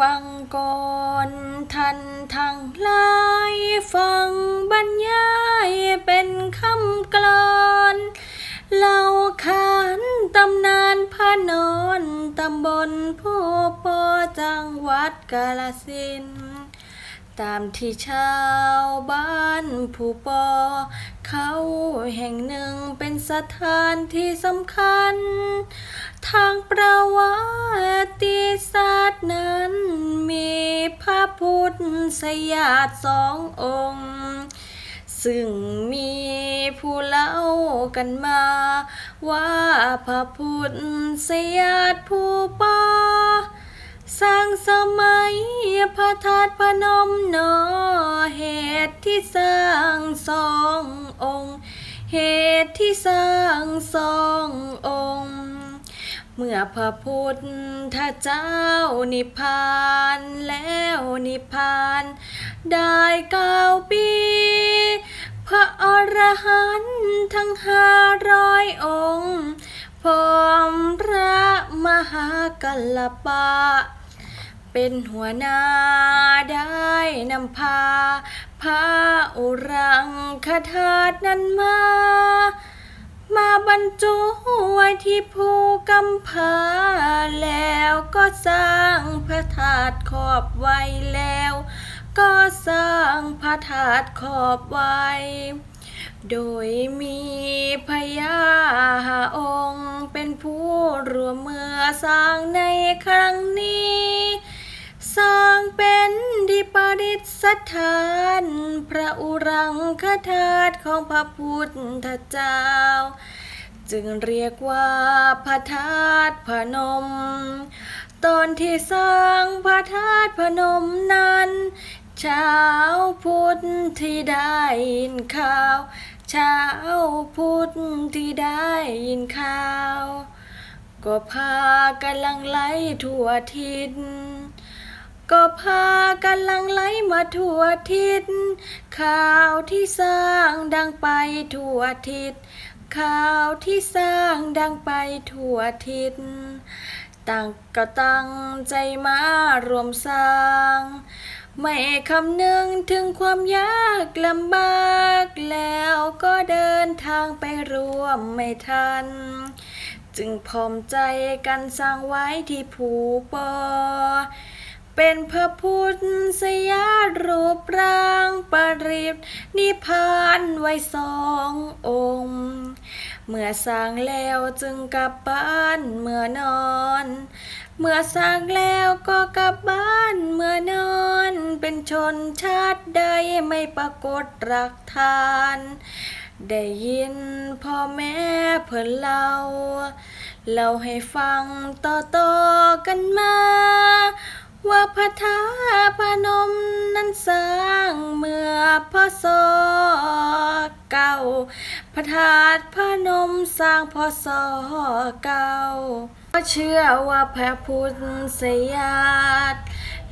ฟังก่อนท่านทั้งหลายฟังบรรยายเป็นคำกลอนเล่าขานตำนานพระนอนตำบลผู้ปอจังหวัดกาลสิน ตามที่ชาวบ้านผู้ปอ เขาแห่งหนึ่งเป็นสถานที่สำคัญ ทางประวัติศาสตร์นั้น พุทธยาตสององค์ ซึ่งมีผู้เล่ากันมา ว่าพระพุทธสยาตผู้ปอสร้างสมัยพระธาตุพนมนอเหตุที่สร้างสององค์ เหตุที่สร้างสององค์ เมื่อพระพุทธเจ้านิพพานแล้วนิพพาน ได้เก้าปี พระอรหันต์ทั้งห้าร้อยองค์พร้อมพระมหากัลปะ เป็นหัวหน้าได้นำพาพระอุรังคธาตุนั้นมา มาบรรจุไว้ที่ภูกำพาแล้วก็สร้างพระธาตุขอบไว้แล้ว ก็สร้างพระธาตุขอบไว้ โดยมีพญาองค์เป็นผู้รวมมือสร้างในครั้งนี้ สร้างเป็นดิปดิษฐาน พระอุรังคธาตุของพระพุทธเจ้า จึงเรียกว่าพระธาตุพนม ตอนที่สร้างพระธาตุพนมนั้น ชาวพุทธที่ได้ยินข่าว ชาวพุทธที่ได้ยินข่าว ก็พากันลังไหลทั่วทิศก็พากันลังไหลมาทั่วทิศข่าวที่สร้างดังไปทั่วทิศ ข่าวที่สร้างดังไปทั่วทิศต่างก็ตั้งใจมารวมสร้าง ไม่คำนึงถึงความยากลำบากแล้วก็เดินทางไปรวมไม่ทัน จึงพร้อมใจกันสร้างไว้ที่ภูปอ เป็นพระพุทธสยารูปร่าง บนิพพานไว้สององค์ เมื่อสร้างแล้วจึงกลับบ้านเมื่อนอน เมื่อสร้างแล้วก็กลับบ้านเมื่อนอน เป็นชนชาติใดไม่ปรากฏรักทาน ได้ยินพ่อแม่เพิ่นเล่าเล่าให้ฟังต่อๆกันมา ว่าพระธาตุพนมนั้นสร้างเมื่อพศเก้าพระธาตุพนมสร้างพศเก้าก็เชื่อว่าพระพุทธยาต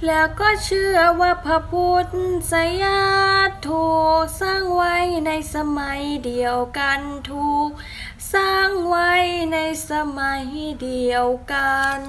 แล้วก็เชื่อว่าพระพุทธยาตถูกสร้างไว้ในสมัยเดียวกันถูกสร้างไว้ในสมัยเดียวกัน